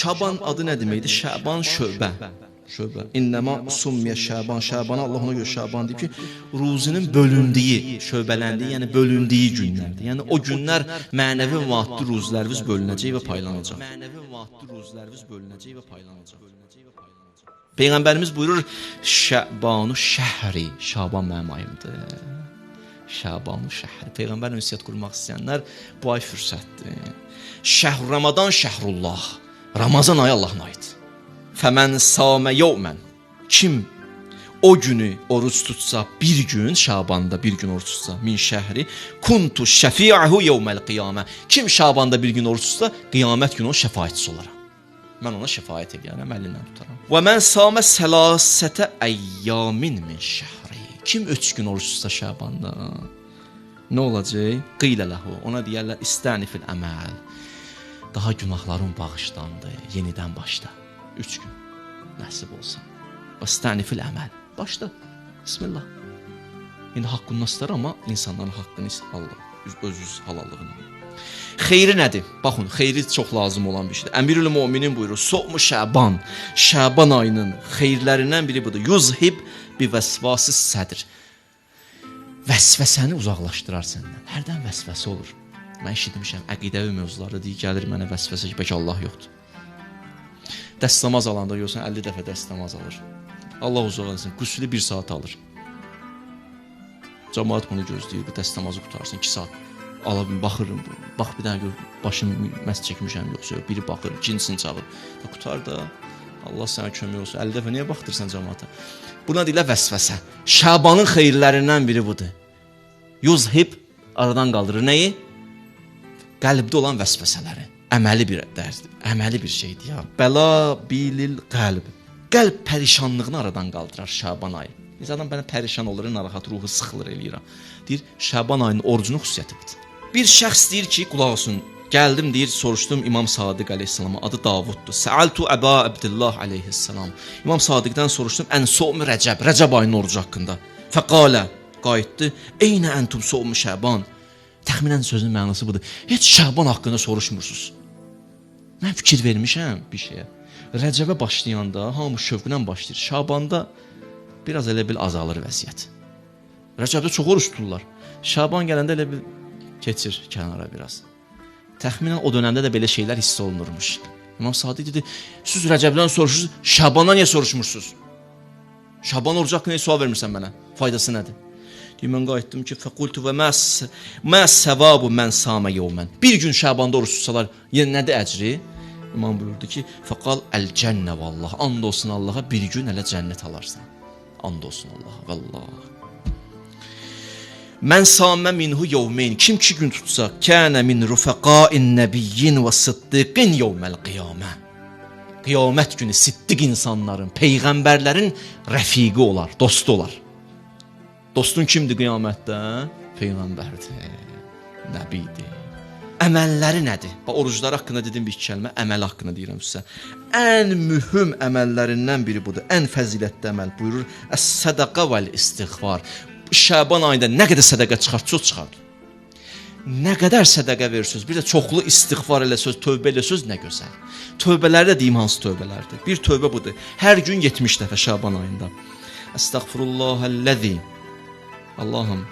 Şaban adı nə deməkdir? Şaban şöbə. Şöbə. İnnəma summiyə Şaban. Şabana Allah ona görə Şaban deyib ki, ruzinin bölündüyü, şöbələndiyi, yəni bölündüyü günlərdir. Yəni o günlər mənəvi və maddi ruzlərimiz bölünəcək və paylanacaq. Mənəvi və maddi ruzlərimiz bölünəcək və paylanacaq. Peyğəmbərimiz buyurur: "Şəbanu şəhri, Şaban mənim ayımdır." Şəbanu şəhri. Peyğəmbər ünsiyyət qurmaq istəyənlər bu ay fürsətdir. Şəhr Ramazan şəhrullah. Ramazan ayı Allahın ayıdır. Fəmən samə yevmən. Kim o günü oruç tutsa, bir gün Şabanda bir gün oruç tutsa, min şəhri kuntu şəfi'ahu yevməl qiyamə. Kim Şabanda bir gün oruç tutsa, qiyamət günü o şəfaətçisi olaram. Mən ona şəfaət edərəm, əlindən tutaram. Və mən samə səlasətə əyyamin min şəhri. Kim 3 gün oruç tutsa Şabanda, nə olacaq? Qilə ləhu. Ona deyərlər istənifil əməl. Daha günahların bağışlandı, yenidən başla. 3 gün nəsib olsa. Vəstənifil əməl. Başla. Bismillah. İndi haqqını istar amma insanların haqqını Allah öz öz halallığını. Xeyri nədir? Baxın, xeyri çox lazım olan bir şeydir. Əmirül Möminin buyurur: "Somu Şaban, Şaban ayının xeyirlərindən biri budur. Yuzhib bi vəsvasi sədr." Vəsvəsəni uzaqlaşdırar səndən. Hərdən vəsvəsə olur. Mən eşitmişəm, əqidəvi mövzularda deyir, gəlir mənə vəsvəsə ki, bəlkə Allah yoxdur. Dəstəmaz alanda görsən 50 dəfə dəstəmaz alır. Allah uzaq etsin, qüslü 1 saat alır. Cəmaət bunu gözləyir, bu dəstəmazı qutarsın 2 saat. Ala bir baxırım, bax bir dənə gör, başım məs çəkmişəm yoxsa yox, biri baxır, ikincisini çağır. Da qutar da. Allah sənə kömək olsun. 50 dəfə niyə baxdırsan cəmaata? Buna deyilə vəsvəsə. Şabanın xeyirlərindən biri budur. Yuzhib aradan qaldırır nəyi? Qəlbdə olan vəsvəsələri. Əməli bir dərsdir. Əməli bir şeydir ya. Bəla bilil qəlb. Qəlb pərişanlığını aradan qaldırar Şaban ayı. Adam belə pərişan olur, narahat ruhu sıxılır eləyir. Deyir, Şaban ayının orucunun xüsusiyyəti budur. Bir şəxs deyir ki, qulaq olsun, Gəldim deyir, soruşdum İmam Sadiq əleyhissalama, adı Davuddur. Səaltu Əba Əbdullah əleyhissalam. İmam Sadiqdən soruşdum, ən somu Rəcəb, Rəcəb ayının orucu haqqında. Fəqalə, qayıtdı, "Eynə entum somu Şaban?" Təxminən sözün mənası budur. Heç Şaban haqqında soruşmursunuz. Mən fikir vermişəm bir şeyə. Rəcəbə başlayanda hamı şövqlə başlayır. Şabanda biraz elə bil azalır vəziyyət. Rəcəbdə çox oruç tuturlar. Şaban gələndə elə bil keçir kənara biraz. Təxminən o dövrdə də belə şeylər hiss olunurmuş. İmam Sadiq dedi: "Siz Rəcəbdən soruşursunuz, Şabandan niyə soruşmursunuz? Şaban orucu haqqında sual vermirsən mənə. Faydası nədir?" Deyir, mən qayıtdım ki, fəqultu və məs mə səvabu mən samə yevmən. Bir gün Şabanda oruç tutsalar, yəni nədir əcri? İmam buyurdu ki, fəqal əl cənnə vallah. And olsun Allaha bir gün hələ cənnət alarsan. And olsun Allaha vallah. Mən samə minhu yevmeyn. Kim ki gün tutsa, kənə min rufaqain nəbiyyin və siddiqin yevməl qiyamə. Qiyamət günü siddiq insanların, peyğəmbərlərin rəfiqi olar, dostu olar. Dostun kimdir qiyamətdə? Peyğəmbərdir, nəbidir. Əməlləri nədir? Bax oruclar haqqında dedim bir iki kəlmə, əməl haqqında deyirəm sizə. Ən mühüm əməllərindən biri budur. Ən fəzilətli əməl buyurur: "Əs-sədaqə vəl-istiğfar." Şaban ayında nə qədər sədaqə çıxart, çox çıxart. Nə qədər sədaqə verirsiniz, bir də çoxlu istiğfar eləsəz, tövbə eləsəz nə gözəl. Tövbələrdə deyim hansı tövbələrdir? Bir tövbə budur. Hər gün 70 dəfə Şaban ayında. Əstəğfirullahəllazi Allahım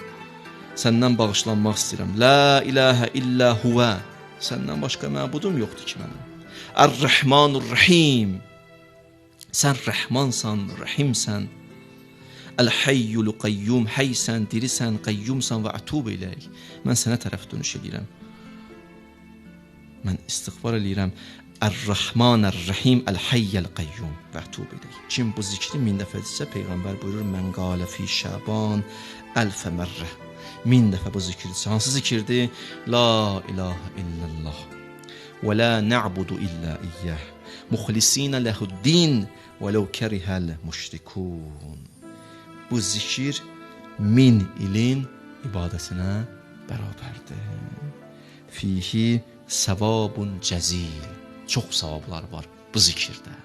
səndən bağışlanmaq istəyirəm. La ilahə illə huvə. Səndən başqa məbudum yoxdur ki mənim. Ər-Rəhmanur-Rəhim. Sən Rəhmansan, Rəhimsən. Əl-Hayyul Qayyum, heysən, dirisən, qayyumsan və ətub eləyik. Mən sənə tərəf dönüş edirəm. من استغفار ليرم الرحمن الرحيم الحي القيوم. وتوب إليه كم بزيكتي من دفع دسا پیغمبر بيرور من قال في شعبان الف مرة. من دفع بزيكتي سانس زكردي لا إله إلا الله. ولا نعبد إلا إياه مخلصين له الدين ولو كره المشركون bu zikir min ilin ibadetine beraberdi. Fihi savabun cəzil. Çox savablar var bu zikirdə.